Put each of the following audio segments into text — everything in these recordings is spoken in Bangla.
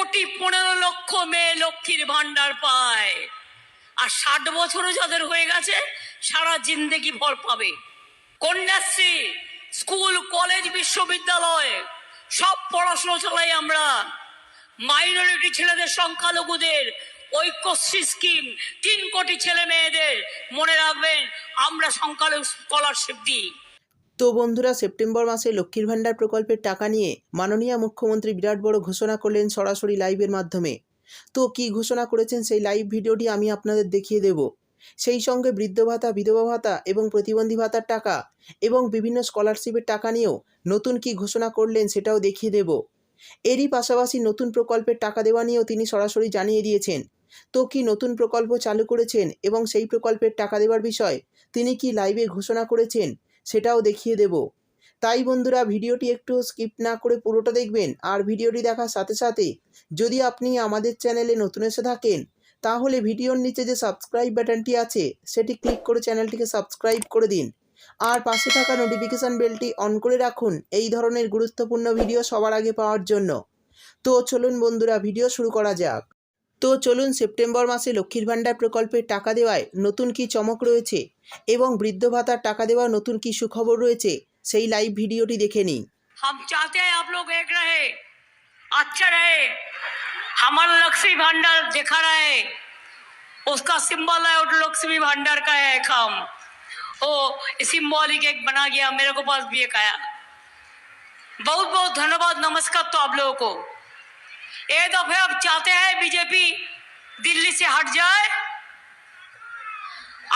কোটি পনেরো লক্ষ মেয়ে লক্ষ্মীর ভান্ডার পায়। আর ষাট বছরও যাদের হয়ে গেছে, সারা জিন্দেগি ভর পাবে। কন্যাশ্রী, স্কুল, কলেজ, বিশ্ববিদ্যালয়, সব পড়াশোনা চালাই আমরা। মাইনরিটি ছেলেদের সংখ্যালঘুদের, ঐক্যশ্রী স্কিম, তিন কোটি ছেলে মেয়েদের মনে রাখবেন, আমরা সংখ্যালঘু স্কলারশিপ দিই। তো বন্ধুরা, সেপ্টেম্বর মাসে লক্ষ্মীর ভাণ্ডার প্রকল্পের টাকা নিয়ে মাননীয় মুখ্যমন্ত্রী বিরাট বড় ঘোষণা করলেন সরাসরি লাইভের মাধ্যমে। তো কি ঘোষণা করেছেন সেই লাইভ ভিডিওটি আমি আপনাদের দেখিয়ে দেব। সেই সঙ্গে বৃদ্ধ ভাতা, বিধবা ভাতা এবং প্রতিবন্ধী ভাতার টাকা এবং বিভিন্ন স্কলারশিপের টাকা নিয়েও নতুন কি ঘোষণা করলেন সেটাও দেখিয়ে দেব। এরই পাশাপাশি নতুন প্রকল্পের টাকা দেওয়া নিয়েও তিনি সরাসরি জানিয়ে দিয়েছেন। তো কি নতুন প্রকল্প চালু করেছেন এবং সেই প্রকল্পের টাকা দেওয়ার বিষয় তিনি কি লাইভে ঘোষণা করেছেন সেটাও দেখিয়ে দেব। তাই বন্ধুরা, ভিডিওটি একটু স্কিপ না করে পুরোটা দেখবেন আর ভিডিওটি দেখার সাথে সাথে যদি আপনি আমাদের চ্যানেলে নতুন এসে থাকেন, তাহলে ভিডিওর নিচে যে সাবস্ক্রাইব বাটনটি আছে, সেটি ক্লিক করে চ্যানেলটিকে সাবস্ক্রাইব করে দিন। আর পাশে থাকা নোটিফিকেশান বেলটি অন করে রাখুন এই ধরনের গুরুত্বপূর্ণ ভিডিও সবার আগে পাওয়ার জন্য। তো চলুন বন্ধুরা ভিডিও শুরু করা যাক। তো চলুন সেপ্টেম্বর মাসে লক্ষ্মীর ভাণ্ডার প্রকল্পের টাকা দেওয়ায় নতুন কি চমক রয়েছে এবং বৃদ্ধ ভাতার টাকা দেওয়া নতুন কি সুখবর রয়েছে সেই লাইভ ভিডিওটি দেখে নিই हम चाहते हैं आप लोग एक रहे अच्छा रहे हमारा लक्ष्मी भंडार देखा रहे उसका सिंबल है और लक्ष्मी भंडार का है एक हम ओ सिंबॉलिक एक बना गया मेरे को पास भी एक आया बहुत बहुत धन्यवाद नमस्कार तो आप लोगों को ये दफे अब चाहते हैं बीजेपी दिल्ली से हट जाए।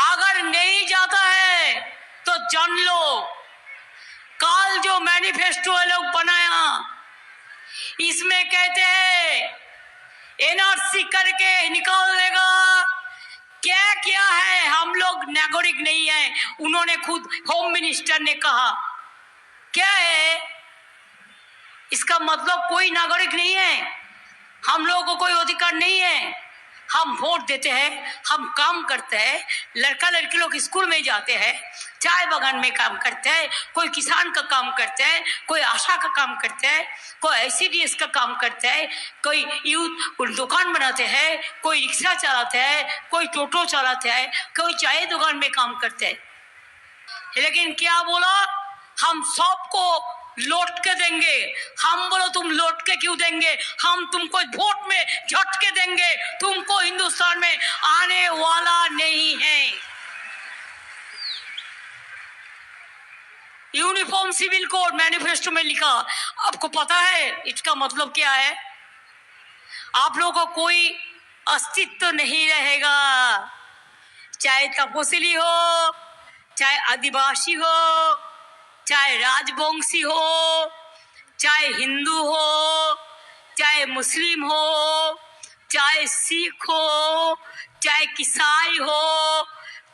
अगर नहीं जाता है तो जान लो। काल जो मैनिफेस्टो है लोग बनाया, इसमें कहते हैं, एनआरसी करके निकाल देगा। क्या क्या है? हम लोग नागरिक नहीं है। उन्होंने खुद होम मिनिस्टर ने कहा। क्या है? इसका मतलब कोई नागरिक नहीं है। हम लोगों को कोई अधिकार नहीं है। हम वोट देते हैं, हम काम करते हैं, लड़का लड़की लोग स्कूल में जाते हैं, चाय बागान में काम करते हैं, कोई किसान का काम करते हैं, कोई आशा का काम करते हैं, कोई आई का काम करते हैं, कोई यूथ दुकान बनाते हैं, कोई रिक्शा चलाते हैं, कोई टोटो चलाते हैं, कोई चाय दुकान में काम करते हैं। लेकिन क्या बोला? हम सबको लौट के देंगे। हम बोलो, तुम लौट के क्यों देंगे? हम तुमको वोट में झटके देंगे। तुमको हिंदुस्तान में आने वाला नहीं है। यूनिफॉर्म सिविल कोड मैनिफेस्टो में लिखा। आपको पता है इसका मतलब क्या है? आप लोगों को कोई अस्तित्व नहीं रहेगा। चाहे तपोसिली हो, चाहे आदिवासी हो चाहे राजवंशी हो, चाहे हिंदू हो, चाहे मुस्लिम हो, चाहे सिख हो, चाहे किसाई हो,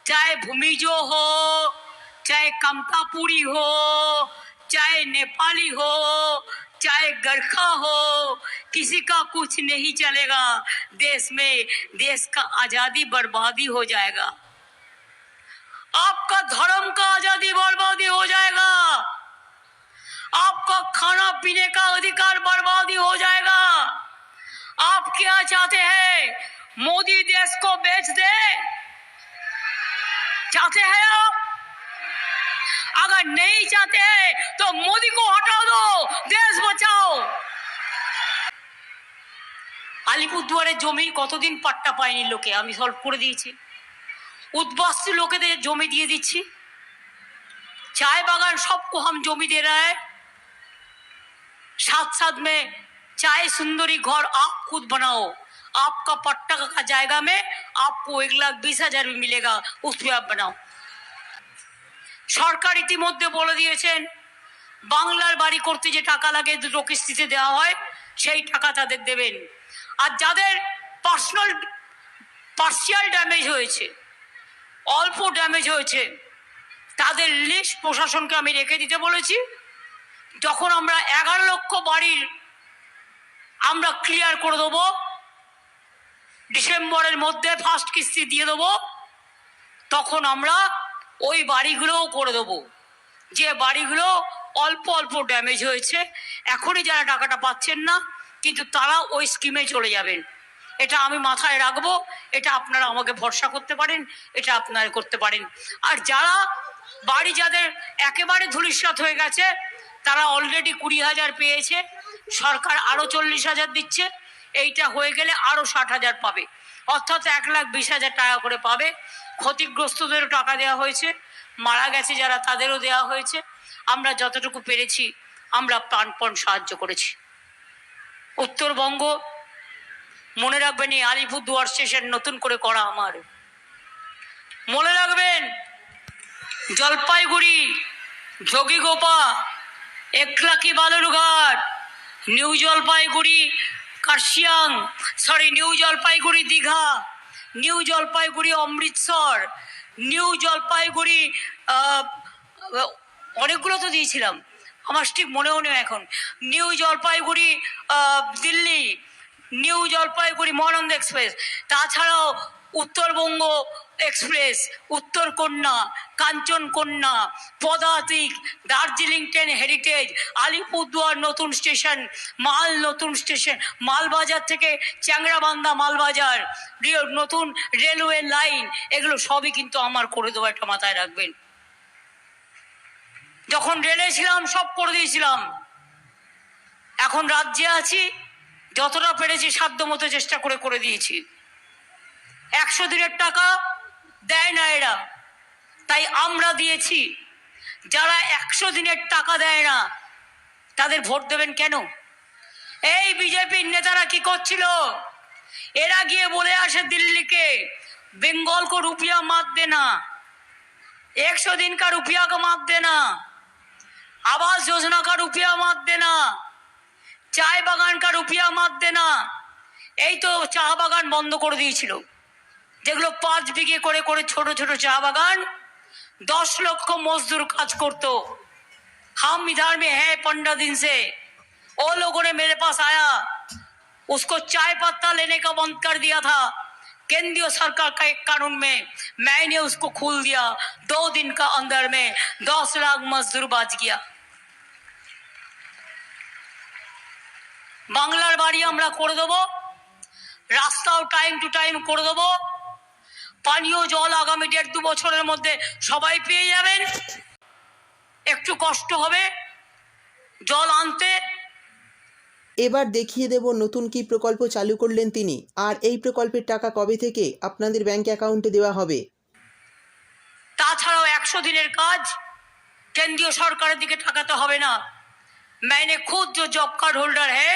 चाहे भूमिजो हो, चाहे कमतापुरी हो, चाहे नेपाली हो, चाहे गरखा हो, किसी का कुछ नहीं चलेगा। देश में, देश का आज़ादी बर्बादी हो जाएगा। आपका पीने का अधिकार बर्बादी हो जाएगा। आप क्या चाहते हैं? मोदी देश को बेच दे? चाहते हैं आप? अगर नहीं चाहते हैं, तो मोदी को हटा दो। দেশ বাঁচাও আলিপুরদুয়ারের জমি কতদিন পাট্টা পায়নি লোকে? আমি সলভ করে দিয়েছি। উদ্বাস্তু লোকেদের জমি দিয়ে দিচ্ছি। চায় বাগান সব কোহাম জমি দিয়ে রায় साथ साथ में चाय सुंदरी घर आप खुद बनाओ आपका पट्टा का जाएगा में आपको एक लाख बीस हजार भी मिलेगा उस पर आप बनाओ সরকার ইতিমধ্যে বলে দিয়েছেন বাংলার বাড়ি করতে যে টাকা লাগে দুটো কিস্তিতে দেওয়া হয় সেই টাকা তাদের দেবেন আর যাদের পার্সোনাল পার্সিয়াল ড্যামেজ হয়েছে অল্প ড্যামেজ হয়েছে তাদের লিস্ট প্রশাসনকে আমি রেখে দিতে বলেছি যখন আমরা এগারো লক্ষ বাড়ির আমরা ক্লিয়ার করে দেবো, ডিসেম্বরের মধ্যে ফার্স্ট কিস্তি দিয়ে দেবো, তখন আমরা ওই বাড়িগুলোও করে দেবো। যে বাড়িগুলো অল্প অল্প ড্যামেজ হয়েছে, এখনই যারা টাকাটা পাচ্ছেন না, কিন্তু তারা ওই স্কিমে চলে যাবেন। এটা আমি মাথায় রাখব, এটা আপনারা আমাকে ভরসা করতে পারেন, এটা আপনারা করতে পারেন। আর যারা বাড়ি যাদের একেবারে ধূলিসাৎ হয়ে গেছে তারা অলরেডি কুড়ি হাজার পেয়েছে, সরকার আরও চল্লিশ হাজার দিচ্ছে, এইটা হয়ে গেলে আরও ষাট হাজার পাবে। অর্থাৎ এক লাখ বিশ হাজার টাকা করে পাবে। ক্ষতিগ্রস্তদেরও টাকা দেওয়া হয়েছে, মারা গেছে যারা তাদেরও দেওয়া হয়েছে। আমরা যতটুকু পেরেছি, আমরা প্রাণপণ সাহায্য করেছি। উত্তরবঙ্গ, মনে রাখবেন এই আলিপুরদুয়ার স্টেশন নতুন করে করা আমার। মনে রাখবেন, Jalpaiguri, Jogighopa Eklakhi Balurghat, new Jalpaiguri, Kurseong sorry new Jalpaiguri, Digha, new Jalpaiguri, Amritsar, new Jalpaiguri অনেকগুলো তো দিয়েছিলাম, আমার ঠিক মনেও নেই এখন। New Jalpaiguri Delhi, new Jalpaiguri, Mahananda express, তাছাড়াও উত্তরবঙ্গ এক্সপ্রেস, উত্তর কন্যা, কাঞ্চন কন্যা, পদাতিক, দার্জিলিং ট্রেন হেরিটেজ আলিপুরদুয়ার নতুন স্টেশন, মাল নতুন স্টেশন, মালবাজার থেকে চ্যাংরাবান্ধা মালবাজার। নতুন রেলওয়ে লাইন এগুলো সবই কিন্তু আমার করে দেবো, একটা মাথায় রাখবেন। যখন রেলে ছিলাম, সব করে দিয়েছিলাম। এখন রাজ্যে আছি, যতটা পেরেছি সাধ্য মতো চেষ্টা করে করে দিয়েছি। একশো দিনের টাকা দেয় না এরা তাই আমরা দিয়েছি যারা একশো দিনের টাকা দেয় না তাদের ভোট দেবেন কেন এই বিজেপির নেতারা কি করছিল এরা গিয়ে বলে আসে দিল্লিকে বেঙ্গল কো রুপিয়া মাত দেনা एक सौ दिन का रुपया का माफ देना आवास योजना का रुपया माफ देना চায় বাগান কা রুপিয়া মাত দেনা এই তো চা বাগান বন্ধ করে দিয়েছিল যেগুলো পাঁচ বিঘে করে করে ছোট ছোট চা বাগান দশ লক্ষ মজদুর কাজ করতো हम इधर में है पंद्रह दिन से वो लोगों ने मेरे पास आया उसको चाय पत्ता लेने का बंद कर दिया था केंद्रीय सरकार का एक कानून में मैंने उसको खोल दिया दो दिन का अंदर में दस लाख मजदूर बाज गया বাংলার বাড়ি আমরা করে দেবো রাস্তাও টাইম টু টাইম করে দেবো পানীয় জল আগামী দেড় দু বছরের মধ্যে সবাই পেয়ে যাবেন একটু কষ্ট হবে জল আনতে এবার দেখিয়ে দেব নতুন কি প্রকল্প চালু করলেন তিনি আর এই প্রকল্পের টাকা কবে থেকে আপনাদের ব্যাংক অ্যাকাউন্টে দেওয়া হবে তাছাড়াও একশো দিনের কাজ কেন্দ্রীয় সরকারের দিকে টাকাতে হবে না मैंने खुद जो जॉब कार्ड होल्डर है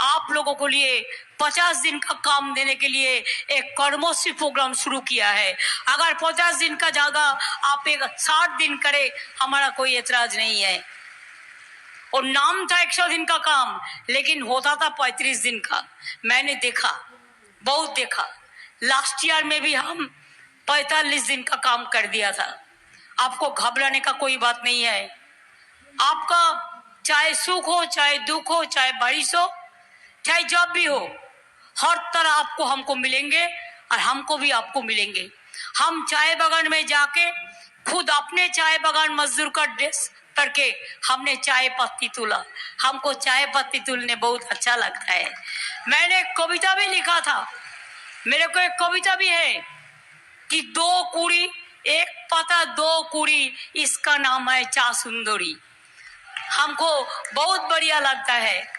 आप लोगों को लिए पचास दिन का काम देने के लिए एक कर्मोश्री प्रोग्राम शुरू किया है। अगर पचास दिन का जगह आप एक साठ दिन करे, हमारा कोई एतराज़ नहीं है। और नाम था एक सौ दिन का काम, लेकिन होता था पैंतीस दिन का। मैंने देखा, बहुत देखा। लास्ट ईयर में भी हम पैतालीस दिन का काम कर दिया था। आपको घबराने का कोई बात नहीं है। आपका चाहे सुख हो, चाहे दुख हो, चाहे बारिश हो चाहे जब भी हो, हर तरह आपको हमको मिलेंगे और हमको भी आपको मिलेंगे। हम चाय बागान में जाके, खुद अपने चाय बागान मजदूर का ड्रेस करके हमने चाय पत्ती तुला। हमको चाय पत्ती तुलने बहुत अच्छा लगता है। मैंने कविता भी लिखा था। मेरे को एक कविता भी है कि दो कुड़ी, एक पता दो कुड़ी, इसका नाम है चा सुंदरी हमको बहुत बढ़िया लगता है।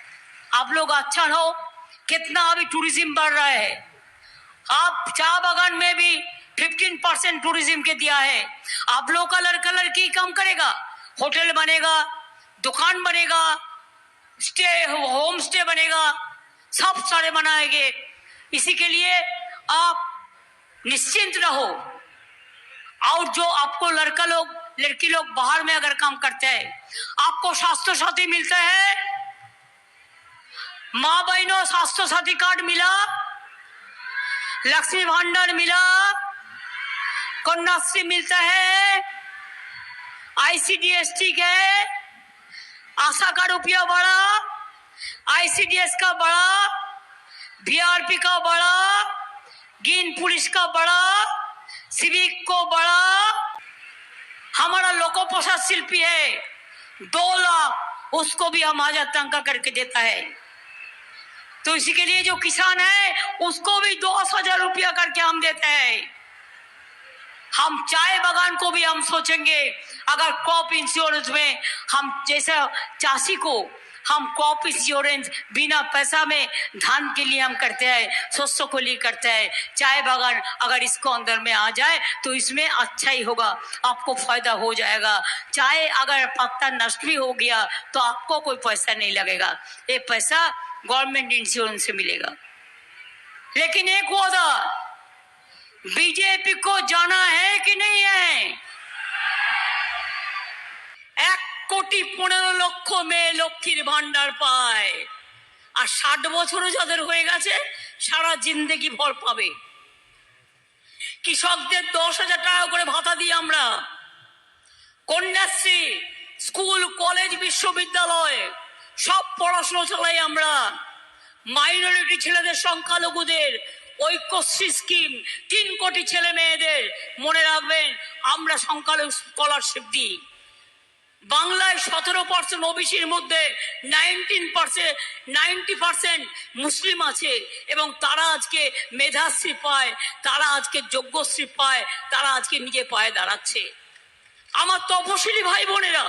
आप लोग अच्छा रहो कितना अभी टूरिज़्म बढ़ रहा है। आप चाह बागान में भी 15 परसेंट टूरिज़्म के दिया है। आप लोग का लड़का लड़की काम करेगा, होटल बनेगा, दुकान बनेगा स्टे होम स्टे बनेगा, सब सारे बनाएँगे। इसी के लिए आप निश्चिंत रहो। और जो आपको लड़का लोग, लड़की लोग बाहर में अगर काम करते हैं, आपको स्वास्थ्य साथी मिलता है माँ बहनों, स्वास्थ्य साथी कार्ड मिला। लक्ष्मी भंडार मिला। कन्याश्री मिलता है। आईसीडीएस है। आशा का रुपया बढ़ा। आईसीडीएस का बढ़ा। बीआरपी का बढ़ा। ग्रीन पुलिस का बढ़ा। सिविक को बढ़ा। हमारा लोको प्रसाद शिल्पी है। दो लाख, उसको भी हम हज़ार टंका करके देता है। तो इसी के लिए जो किसान है, उसको भी दस हज़ार रुपया करके हम देते हैं। हम चाय बागान को भी हम सोचेंगे, अगर क्रॉप इंश्योरेंस में हम जैसे चासी को हम क्रॉप इंश्योरेंस बिना पैसा में धान के लिए हम करते हैं शस्यों को लिए करते हैं। चाय बागान अगर इसको अंदर में आ जाए तो इसमें अच्छा ही होगा, आपको फ़ायदा हो जाएगा। चाहे अगर पत्ता नष्ट भी हो गया तो आपको कोई पैसा नहीं लगेगा। ये पैसा गवर्नमेंट इंश्योरेंस से मिलेगा। लेकिन एक वादा बीजेपी को जाना है कि नहीं है? কোটি পনেরো লক্ষ মেয়ে লক্ষ্মীর ভান্ডার পায়। আর ষাট বছরও যাদের হয়ে গেছে, সারা জিন্দেগি ভর পাবে। কৃষকদের দশ হাজার টাকা করে ভাতা দিই আমরা। কন্যাশ্রী, স্কুল, কলেজ, বিশ্ববিদ্যালয়, সব পড়াশোনা চালাই আমরা। মাইনরিটি ছেলেদের সংখ্যালঘুদের, ঐক্যশ্রী স্কিম, তিন কোটি ছেলে মেয়েদের মনে রাখবেন, আমরা সংখ্যালঘু স্কলারশিপ দিই। বাংলায় সতেরো পার্সেন্ট ওবিসির মধ্যে nineteen percent ninety percent Muslim আছে এবং তারা আজকে মেধাশ্রী পায়, তারা আজকে যোগ্যশ্রী পায়, তারা আজকে নিজে পায়ে দাঁড়াচ্ছে। আমার তপশিলি ভাই বোনেরা,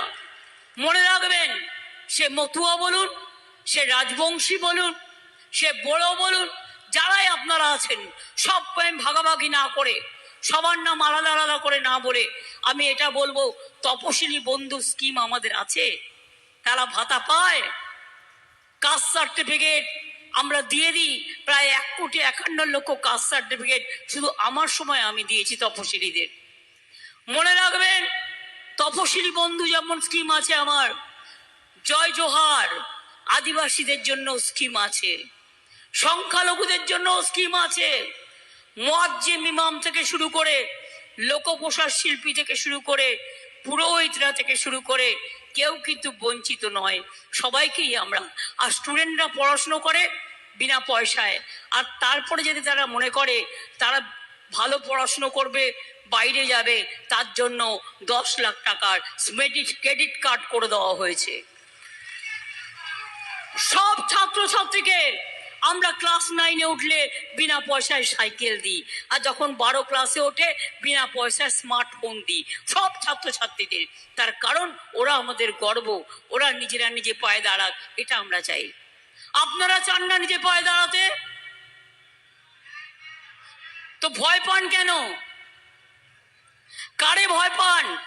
মনে রাখবেন, সে মতুয়া বলুন, সে রাজবংশী বলুন, সে বড় বলুন, যারাই আপনারা আছেন, সব ভাগাভাগি না করে সবার নাম আলাদা আলাদা করে না বলে আমি এটা বলব, তপশিলি বন্ধু স্কিম আমাদের আছে। তারা ভাতা পায় কাস্ট সার্টিফিকেট আমরা দিয়ে দিই, প্রায় এক কোটি একান্ন লক্ষ কাস্ট সার্টিফিকেট শুধু আমার সময় আমি দিয়েছি তপশিলীদের। মনে রাখবেন, তপশিলি বন্ধু যেমন স্কিম আছে আমার, জয় জোহার আদিবাসীদের জন্য স্কিম আছে, সংখ্যালঘুদের জন্য স্কিম আছে। মোয়াজ্জেম ইমাম থেকে শুরু করে লোকপ্রসার শিল্পী থেকে শুরু করে পুরোহিতরা থেকে শুরু করে কেউ কিন্তু বঞ্চিত নয়। সবাইকেই আমরা, আর স্টুডেন্টরা পড়াশুনো করে বিনা পয়সায়। আর তারপরে যদি তারা মনে করে তারা ভালো পড়াশুনো করবে, বাইরে যাবে, তার জন্য দশ লাখ টাকার ক্রেডিট কার্ড করে দেওয়া হয়েছে। সব ছাত্রছাত্রীকে আমরা ক্লাস নাইনে উঠলে বিনা পয়সায় সাইকেল দিই। আর যখন বারো ক্লাসে ওঠে, বিনা পয়সায় স্মার্টফোন দিই। সব ছাত্রছাত্রীদের। তার কারণ, ওরা আমাদের গর্ব। ওরা নিজেরা নিজে পায়ে দাঁড়াক, এটা আমরা চাই। আপনারা চান না নিজে পায়ে দাঁড়াতে? তো ভয় পান কেন? কারে ভয় পান?